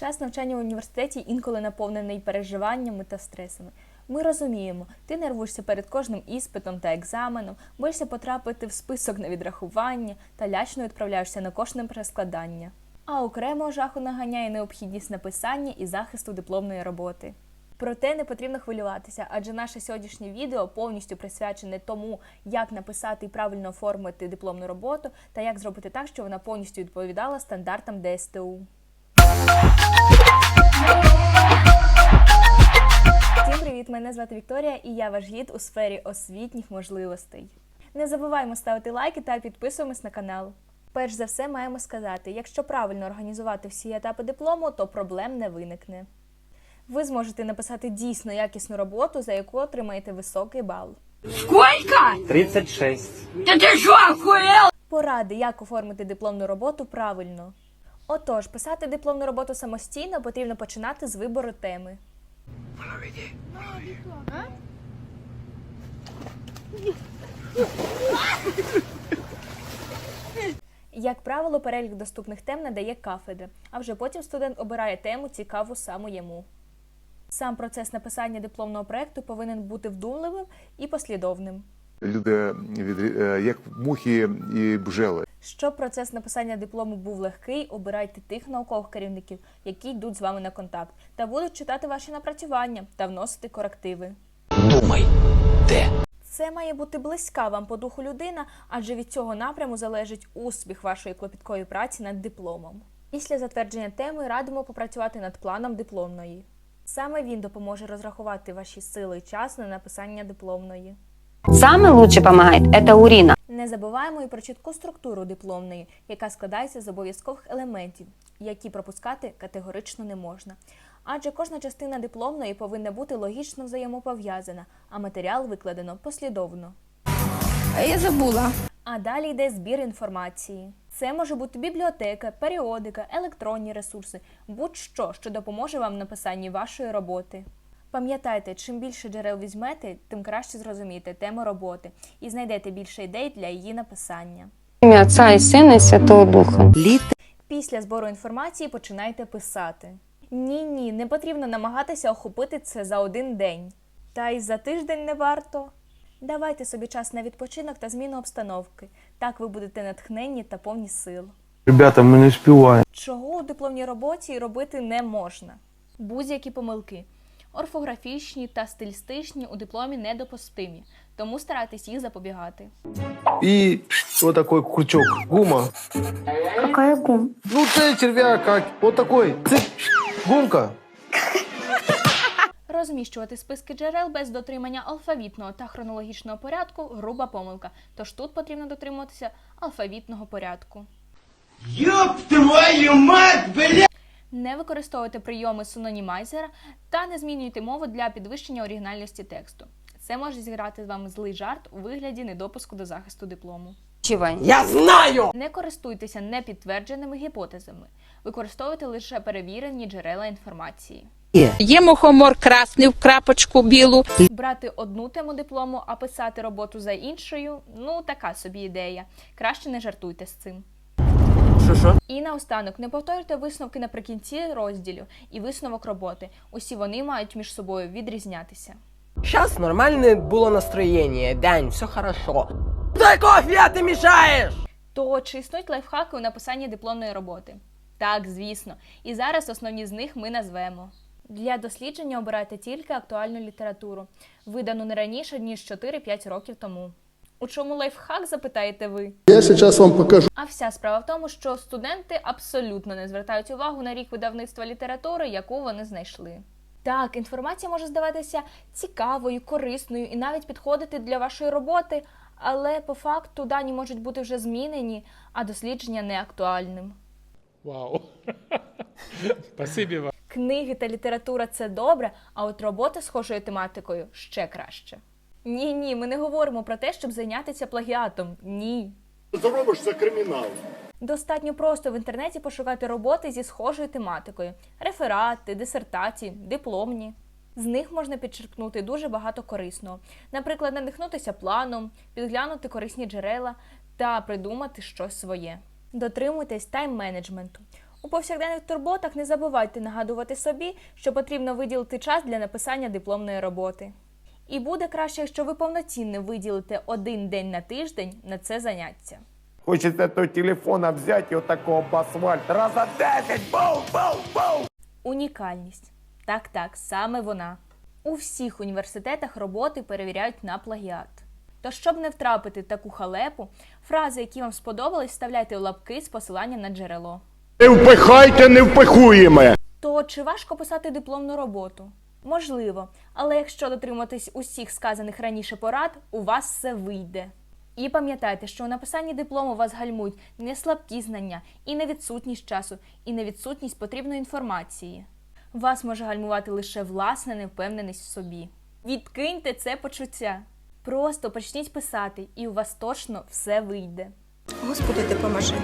Час навчання в університеті інколи наповнений переживаннями та стресами. Ми розуміємо, ти нервуєшся перед кожним іспитом та екзаменом, боїшся потрапити в список на відрахування та лячно відправляєшся на кожне перескладання. А окремо жаху наганяє необхідність написання і захисту дипломної роботи. Проте не потрібно хвилюватися, адже наше сьогоднішнє відео повністю присвячене тому, як написати і правильно оформити дипломну роботу та як зробити так, щоб вона повністю відповідала стандартам ДСТУ. Всім привіт! Мене звати Вікторія і я ваш гід у сфері освітніх можливостей. Не забуваємо ставити лайки та підписуємось на канал. Перш за все, маємо сказати: якщо правильно організувати всі етапи диплому, то проблем не виникне. Ви зможете написати дійсно якісну роботу, за яку отримаєте високий бал. Сколько? 36. Да ты что, охуел? Поради, як оформити дипломну роботу правильно. Отож, писати дипломну роботу самостійно потрібно починати з вибору теми. Як правило, перелік доступних тем надає кафедра, а вже потім студент обирає тему, цікаву саме йому. Сам процес написання дипломного проекту повинен бути вдумливим і послідовним. Люди від, е, як мухи і бжели. Щоб процес написання диплому був легкий, обирайте тих наукових керівників, які йдуть з вами на контакт, та будуть читати ваші напрацювання та вносити корективи. Думай, де? Це має бути близька вам по духу людина, адже від цього напряму залежить успіх вашої клопіткої праці над дипломом. Після затвердження теми радимо попрацювати над планом дипломної. Саме він допоможе розрахувати ваші сили і час на написання дипломної. Самый лучший помогает – это урина. Не забуваємо і про чітку структуру дипломної, яка складається з обов'язкових елементів, які пропускати категорично не можна. Адже кожна частина дипломної повинна бути логічно взаємопов'язана, а матеріал викладено послідовно. А я забула. А далі йде збір інформації. Це може бути бібліотека, періодика, електронні ресурси, будь-що, що допоможе вам в написанні вашої роботи. Пам'ятайте, чим більше джерел візьмете, тим краще зрозумієте тему роботи і знайдете більше ідей для її написання. В имя Отца и Сына и Святого Духа. Після збору інформації починайте писати. Ні, ні, не потрібно намагатися охопити це за один день. Та й за тиждень не варто. Давайте собі час на відпочинок та зміну обстановки. Так ви будете натхненні та повні сил. Ребята, мы не успеваем. Чого у дипломній роботі робити не можна? Будь-які помилки Орфографічні та стилістичні у дипломі недопустимі, тому старайтесь їх запобігати. И вот такой крючок. Гума. Какая гум? Ну ты червяк, как вот такой. Цып. Гумка. Розміщувати списки джерел без дотримання алфавітного та хронологічного порядку груба помилка. Тож тут потрібно дотримуватися алфавітного порядку. Ёб твою мать, бля! Не використовуйте прийоми синонімайзера та не змінюйте мову для підвищення оригінальності тексту. Це може зіграти з вами злий жарт у вигляді недопуску до захисту диплому. Я знаю! Не користуйтеся непідтвердженими гіпотезами. Використовуйте лише перевірені джерела інформації. Є мухомор красний в крапочку білу. Брати одну тему диплому, а писати роботу за іншою ну така собі ідея. Краще не жартуйте з цим. Що що? І наостанок не повторюйте висновки наприкінці розділу і висновок роботи. Усі вони мають між собою відрізнятися. Сейчас нормальное было настроение, Дань, все хорошо. Дай кофе, а ты мешаешь! То чи існують лайфхаки у написанні дипломної роботи? Так, звісно. І зараз основні з них ми назвемо. Для дослідження обирайте тільки актуальну літературу, видану не раніше, ніж 4-5 років тому. У чому лайфхак, запитаєте ви? Я сейчас вам покажу. А вся справа в тому, що студенти абсолютно не звертають увагу на рік видавництва літератури, яку вони знайшли. Так, інформація може здаватися цікавою, корисною і навіть підходити для вашої роботи, але по факту дані можуть бути вже змінені, а дослідження не актуальним. Вау. Спасибо вам. Книги та література це добре, а от робота схожою тематикою ще краще. Ні, ні, ми не говоримо про те, щоб зайнятися плагіатом. Ні. Зробиш це кримінал. Достатньо просто в інтернеті пошукати роботи зі схожою тематикою: реферати, дисертації, дипломні. З них можна підчерпнути дуже багато корисного. Наприклад, надихнутися планом, підглянути корисні джерела та придумати щось своє. Дотримуйтесь тайм-менеджменту. У повсякденних турботах не забувайте нагадувати собі, що потрібно виділити час для написання дипломної роботи. І буде краще, якщо ви повноцінно виділите один день на тиждень на це заняття. Хочется то телефона взять и вот такого об асфальт. Раза 10, бау, бау, бау. Унікальність. Так, так, саме вона. У всіх університетах роботи перевіряють на плагіат. Тож, щоб не втрапити в таку халепу, фрази, які вам сподобались, вставляйте в лапки з посиланням на джерело. Не впихайте невпихуєме. То чи важко писати дипломну роботу? Можливо, але якщо дотриматись усіх сказаних раніше порад, у вас все вийде. І пам'ятайте, що у написанні диплому вас гальмують не слабкі знання, і не відсутність часу, і не відсутність потрібної інформації. Вас може гальмувати лише власна невпевненість в собі. Відкиньте це почуття. Просто почніть писати, і у вас точно все вийде. Господи, допоможи.